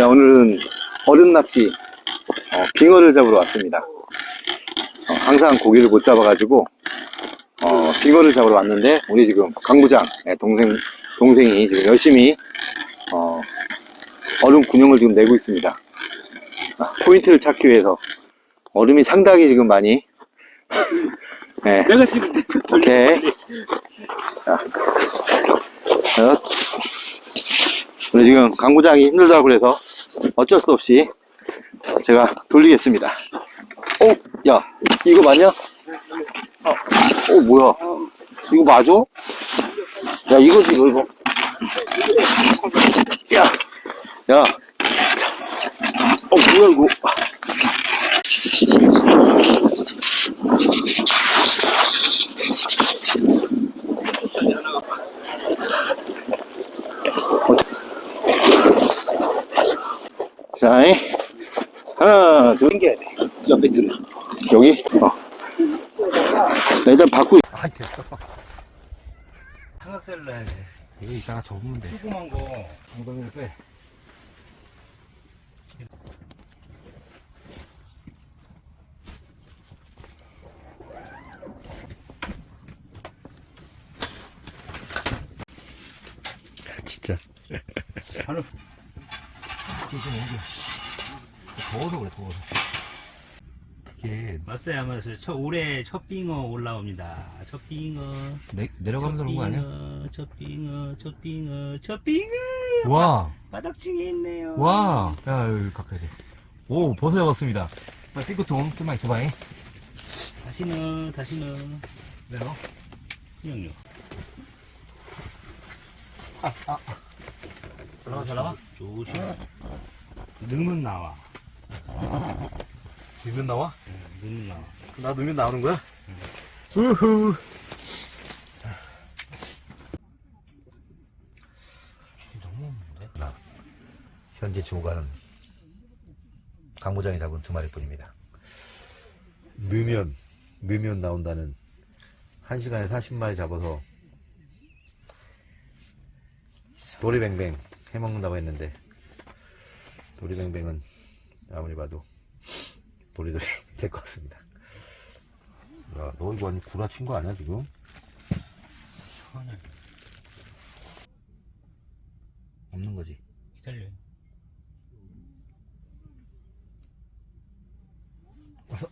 자, 오늘은 얼음 낚시, 어, 빙어를 잡으러 왔습니다. 어, 항상 고기를 못 잡아가지고, 어, 빙어를 잡으러 왔는데, 우리 지금 강부장, 예, 동생, 동생이 지금 열심히, 어, 얼음 군용을 지금 내고 있습니다. 아, 포인트를 찾기 위해서. 얼음이 상당히 지금 많이, 예, 내가 지금 오케이. 자, 자, 오늘 지금 강부장이 힘들다고 그래서 어쩔 수 없이 제가 돌리겠습니다. 어, 야, 이거 맞냐? 어, 어 뭐야? 이거 맞아? 야, 이거지, 이거, 이거. 야, 야. 자. 어, 뭐야, 이거. 자, 이. 하나, 둘, 당겨야 돼. 옆에 들어. 여기? 어. 나 일단 받고, 있- 아 됐어 삼각대를 넣어야 돼. 이거 이따가 접으면 돼 조그만 거. 엉덩이를 빼 진짜 바로 더워서 그래 더워서 이게 맞어요. 첫 올해 첫 빙어 올라옵니다. 첫 빙어. 내, 내려가면서 그런 거 아니야? 첫 빙어, 첫 빙어, 첫 빙어. 와 바닥층에 있네요. 와, 야, 여기 가까이 돼. 오, 벌써 잡았습니다. 빨리 삐끗통 좀만 있어봐, 잉. 다시는, 다시는. 내려. 그냥요. 잘 나와, 잘 나와? 조심. 넣으면 나와. 넣으면 나와? 넣으면 나와. 나 넣으면 나오는 거야? 우후. 너무 없는데? 현재 주무관은 강부장이 잡은 두 마리뿐입니다. 넣으면 넣으면 나온다는 한 시간에 40마리 잡아서 도리뱅뱅 해먹는다고 했는데 도리뱅뱅은 아무리 봐도 도리도리 될것 같습니다. 야, 너 이거 완전 구라친 거 아니야 지금? 시원해. 없는 거지. 기다려. 와서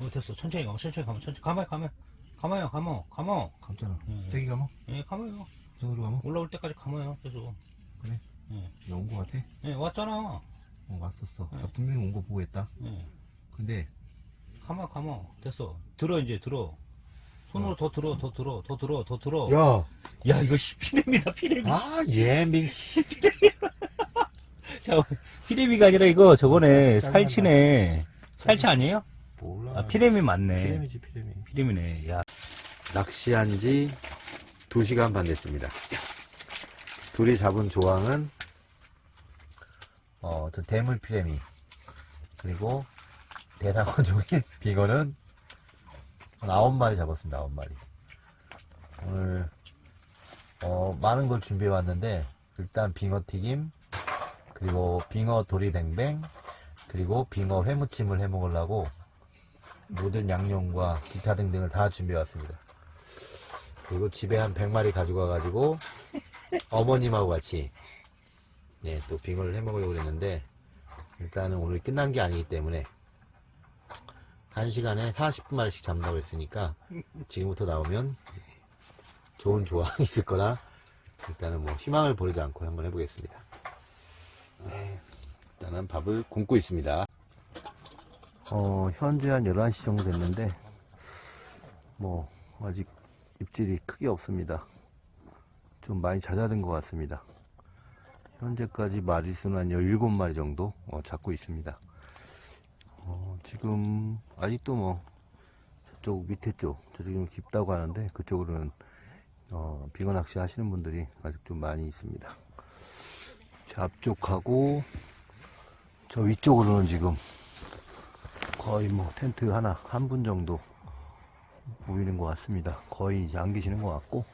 어, 됐어. 천천히 가, 천천히 가면, 천천히. 가만히, 가만히. 가만히, 가만, 가만. 감잖아. 음. 세기 가면 예, 가만요. 손으로 가면 올라올 때까지 가만요. 계속. 온거 같아. 예, 왔잖아. 어 왔었어. 나 분명히 온 거 보고 했다. 예. 근데 가만, 가만. 됐어. 들어, 이제, 들어. 손으로 더 들어, 더 들어, 더 들어, 더 들어. 야. 야, 이거 씨, 피렘이다, 피렘이. 아, 예밍, 씨. 자, 피렘이가 아니라 이거 저거네. 살치네. 살치 아니에요? 몰라. 아, 피렘이 맞네. 피렘이지, 피렘이. 피렘이네. 야, 낚시한 지 2시간 반 됐습니다. 둘이 잡은 조항은, 어, 저 대물 피레미. 그리고 대상어종인 빙어는 9마리 잡았습니다, 9마리. 오늘, 어, 많은 걸 준비해 왔는데, 일단 빙어 튀김, 그리고 빙어 도리뱅뱅, 그리고 빙어 회무침을 해 먹으려고 모든 양념과 기타 등등을 다 준비해 왔습니다. 그리고 집에 한 100마리 가지고 와가지고 어머님하고 같이 네, 또 빙어를 해 먹으려고 그랬는데 일단은 오늘 끝난 게 아니기 때문에 한 시간에 40분마리씩 잡는다고 했으니까 지금부터 나오면 좋은 조항이 있을 거라 일단은 뭐 희망을 버리지 않고 한번 해보겠습니다. 네, 일단은 밥을 굶고 있습니다. 어, 현재 한 11시 정도 됐는데, 뭐, 아직 입질이 크게 없습니다. 좀 많이 잦아든 것 같습니다. 현재까지 마리수는 한 17마리 정도 어, 잡고 있습니다. 어, 지금, 아직도 뭐, 저쪽 밑에 쪽, 저쪽이 좀 깊다고 하는데, 그쪽으로는, 어, 빙어 낚시 하시는 분들이 아직 좀 많이 있습니다. 저 앞쪽하고, 저 위쪽으로는 지금, 거의 뭐 텐트 하나 한 분 정도 보이는 것 같습니다. 거의 안 계시는 것 같고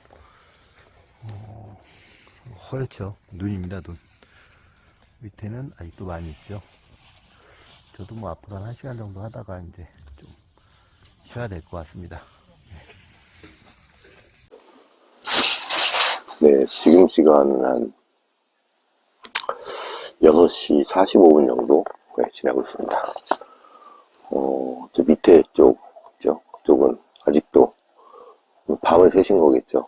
어, 허옇죠. 눈입니다. 눈. 밑에는 아직도 많이 있죠. 저도 뭐 앞으로 한 1시간 정도 하다가 이제 좀 쉬어야 될 것 같습니다. 네, 지금 시간은 한 6시 45분 정도 네, 지나고 있습니다. 어, 저 밑에 쪽, 죠 그쪽은 아직도 밤을 새신 거겠죠.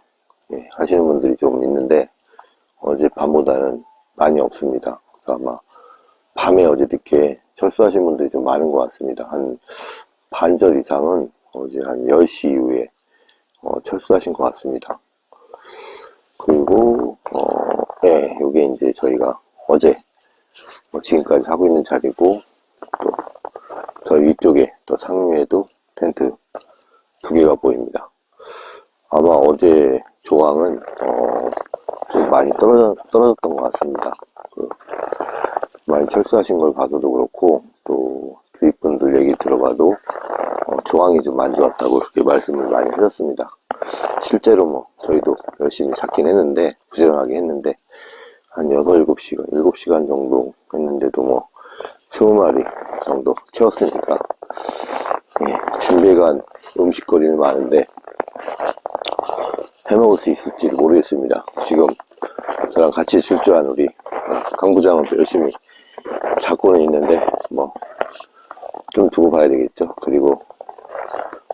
예, 하시는 분들이 좀 있는데, 어제 밤보다는 많이 없습니다. 아마 밤에 어저께 철수하신 분들이 좀 많은 것 같습니다. 한 반절 이상은 어제 한 10시 이후에 어, 철수하신 것 같습니다. 그리고 어, 네, 요게 이제 저희가 어제 뭐 지금까지 하고 있는 자리고 또저 위쪽에 또 상류에도 텐트 두 개가 보입니다. 아마 어제 조항은 어, 좀 많이 떨어져, 떨어졌던 것 같습니다. 그 많이 철수하신 걸 봐서도 그렇고 또 주위 분들 얘기 들어봐도 어, 조항이 좀 안 좋았다고 그렇게 말씀을 많이 하셨습니다. 실제로 뭐 저희도 열심히 찾긴 했는데 부지런하게 했는데 한 6, 7시간, 7시간 정도 했는데도 뭐 20마리 정도 채웠으니까 예, 준비해간 음식거리는 많은데 해먹을 수 있을지 모르겠습니다. 지금 저랑 같이 출조한 우리 강 부장은 또 열심히 잡고는 있는데 뭐 좀 두고 봐야 되겠죠. 그리고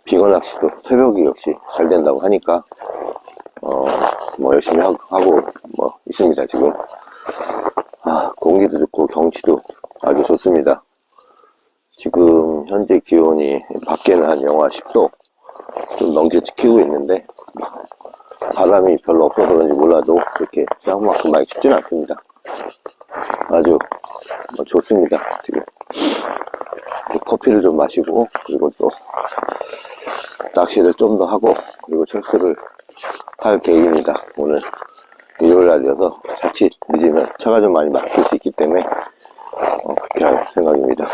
빙어 낚시도 새벽이 역시 잘 된다고 하니까 어 뭐 열심히 하- 하고 뭐 있습니다 지금. 아 공기도 좋고 경치도 아주 좋습니다. 지금 현재 기온이 밖에는 한 영하 10도 좀 넘게 지키고 있는데 바람이 별로 없어서 그런지 몰라도 그렇게 생각만큼 많이 춥지는 않습니다. 아주 뭐 좋습니다 지금 커피를 좀 마시고 그리고 또 낚시를 좀 더 하고 그리고 철수를 할 계획입니다. 오늘 일요일 날이어서 자칫 늦으면 차가 좀 많이 막힐 수 있기 때문에 어, 그렇게 할 생각입니다.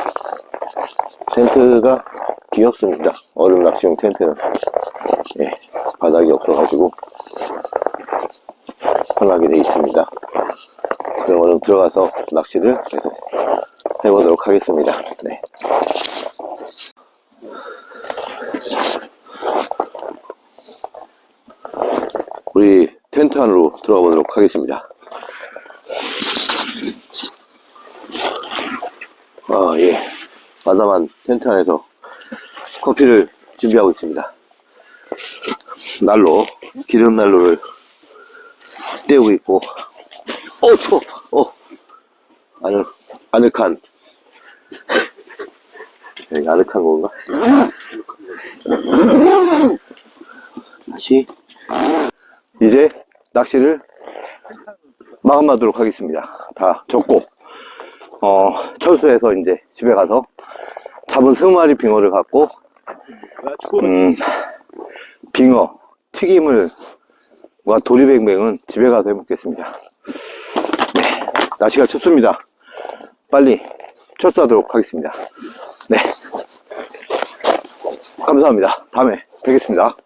텐트가 귀엽습니다. 얼음 낚시용 텐트는 예, 바닥이 없어가지고 편하게 되어 있습니다. 그럼 오늘 들어가서 낚시를 계속 해보도록 하겠습니다. 네. 우리 텐트 안으로 들어가 보도록 하겠습니다. 아, 예. 마다만 텐트 안에서 커피를 준비하고 있습니다. 난로, 기름 난로를 떼우고 있고, 어, 추워! 어, 아늑, 아늑한, 아늑한 건가? 다시, 이제 낚시를 마감하도록 하겠습니다. 다 졌고, 어, 철수해서 이제 집에 가서 잡은 20마리 빙어를 갖고, 음, 빙어, 튀김을, 과 도리뱅뱅은 집에 가서 해먹겠습니다. 네, 날씨가 춥습니다. 빨리 철수하도록 하겠습니다. 네. 감사합니다. 다음에 뵙겠습니다.